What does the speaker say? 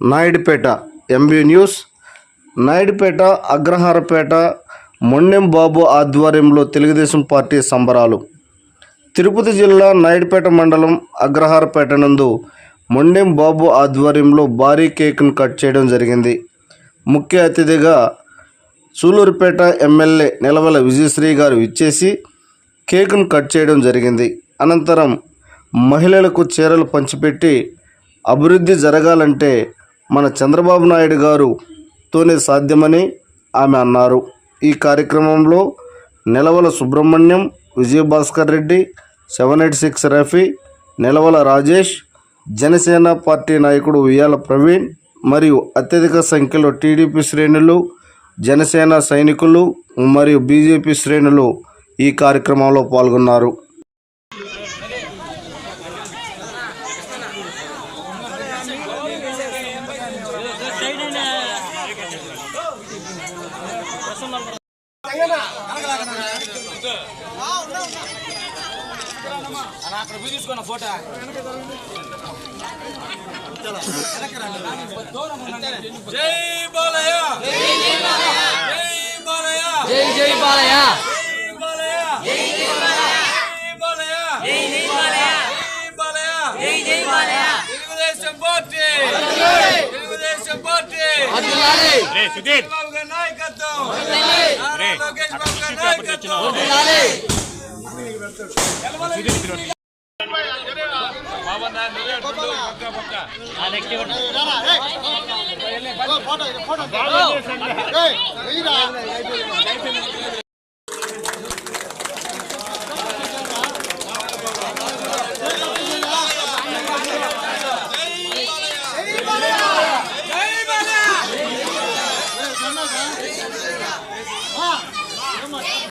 Naidupeta MB news Naidupeta Agraharapeta Mondem Babu ఆధ్వర్యంలో Telugu Desam party సంబరాలు. తిరుపతి జిల్లా నాయుడుపేట మండలం అగ్రహారపేట నందు మొండెం బాబు ఆధ్వర్యంలో భారీ కేక్ను కట్ చేయడం జరిగింది. ముఖ్య అతిథిగా సూలూరుపేట ఎమ్మెల్యే నిలవల విజయశ్రీ గారు ఇచ్చేసి కేకును కట్ చేయడం జరిగింది. అనంతరం మహిళలకు చీరలు పంచిపెట్టి అభివృద్ధి జరగాలంటే మన చంద్రబాబు నాయుడు గారుతోనే సాధ్యమని ఆమె అన్నారు. ఈ కార్యక్రమంలో Nilavala Subrahmanyam Vijayabhaskar Reddy seven eight six Rafi Nilavala Rajesh Janasena party నాయకుడు ఉయ్యాల ప్రవీణ్ మరియు అత్యధిక సంఖ్యలో టీడీపీ శ్రేణులు జనసేన సైనికులు మరియు బీజేపీ శ్రేణులు ఈ కార్యక్రమంలో పాల్గొన్నారు. తీసుకున్న ఫోటో జై బాలయ్య జై బాలయ్య. జై జై Balayya. Telugu Desam party. Sudheer. Photo photo much.